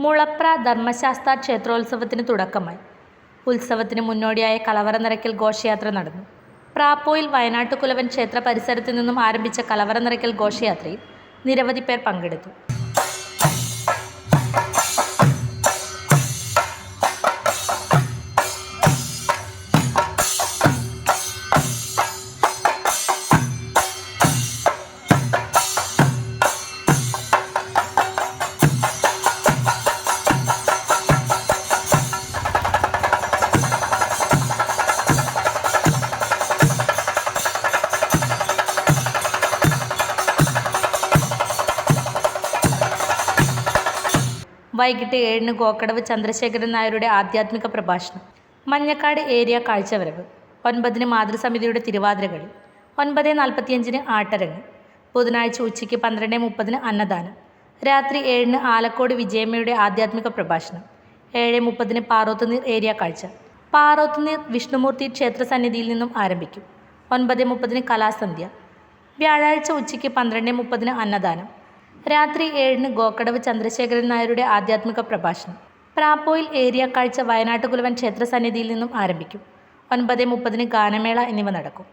മുളപ്ര ധർമ്മശാസ്ത്ര ക്ഷേത്രോത്സവത്തിന് തുടക്കമായി. ഉത്സവത്തിന് മുന്നോടിയായ കലവറ നിറയ്ക്കൽ ഘോഷയാത്ര നടന്നു. പ്രാപ്പോയിൽ വയനാട്ടുകുലവൻ ക്ഷേത്ര പരിസരത്തു നിന്നും ആരംഭിച്ച കലവറ നിറയ്ക്കൽ ഘോഷയാത്രയിൽ നിരവധി പേർ പങ്കെടുത്തു. വൈകിട്ട് ഏഴിന് ഗോക്കടവ് ചന്ദ്രശേഖരൻ നായരുടെ ആധ്യാത്മിക പ്രഭാഷണം. മഞ്ഞക്കാട് ഏരിയ കാഴ്ചവരവ്. ഒൻപതിന് മാതൃസമിതിയുടെ തിരുവാതിരകളി. ഒൻപത് നാൽപ്പത്തിയഞ്ചിന് ആട്ടരങ്ങ്. ബുധനാഴ്ച ഉച്ചയ്ക്ക് പന്ത്രണ്ട് മുപ്പതിന് അന്നദാനം. രാത്രി ഏഴിന് ആലക്കോട് വിജയമ്മയുടെ ആധ്യാത്മിക പ്രഭാഷണം. ഏഴ് മുപ്പതിന് പാറോത്തുനീർ ഏരിയ കാഴ്ച. പാറോത്തുനീർ വിഷ്ണുമൂർത്തി ക്ഷേത്ര സന്നിധിയിൽ നിന്നും ആരംഭിക്കും. ഒൻപത് മുപ്പതിന് കലാസന്ധ്യ. വ്യാഴാഴ്ച ഉച്ചയ്ക്ക് പന്ത്രണ്ട് മുപ്പതിന് അന്നദാനം. രാത്രി ഏഴിന് ഗോക്കടവ് ചന്ദ്രശേഖരൻ നായരുടെ ആധ്യാത്മിക പ്രഭാഷണം. പ്രാപ്പോയിൽ ഏരിയ കാഴ്ച വയനാട്ടുകുലവൻ ക്ഷേത്ര സന്നിധിയിൽ നിന്നും ആരംഭിക്കും. ഒൻപത് മുപ്പതിന് ഗാനമേള എന്നിവ നടക്കും.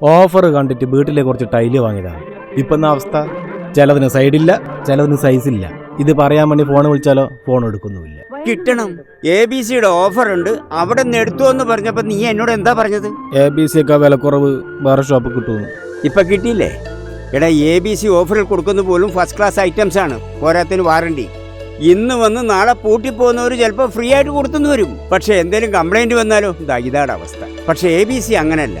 ഓഫർ കണ്ടിട്ട് വീട്ടിലെ കുറച്ച് ടൈൽ വാങ്ങിയതാണ് ഇപ്പം എന്നാ അവസ്ഥ? ചിലതിന് സൈഡില്ല ചിലതിന് സൈസില്ല ഇത് പറയാൻ വേണ്ടി ഫോൺ വിളിച്ചാലോ? ഫോൺ എടുക്കുന്നുമില്ല. കിട്ടണം. എ ബി സിയുടെ ഓഫർ ഉണ്ട്. അവിടെ നിന്ന് എടുത്തു എന്ന് പറഞ്ഞപ്പോ നീ എന്നോട് എന്താ പറഞ്ഞത്? എ ബി സി ഒക്കെ വിലക്കുറവ് വേറെ ഷോപ്പ് കിട്ടുന്നു ഇപ്പൊ കിട്ടിയില്ലേ? എടാ എ ബി സി ഓഫറിൽ കൊടുക്കുന്ന പോലും ഫസ്റ്റ് ക്ലാസ് ഐറ്റംസ് ആണ്. പോരാത്തിന് വാറണ്ടി ഇന്ന് വന്ന് നാളെ പൂട്ടി പോകുന്നവർ ചിലപ്പോൾ ഫ്രീ ആയിട്ട് കൊടുത്തുനിന്ന് വരും. പക്ഷെ എന്തെങ്കിലും കംപ്ലൈന്റ് വന്നാലോ? ഇതാ ഇതാണ് അവസ്ഥ. പക്ഷെ എ ബി സി അങ്ങനല്ല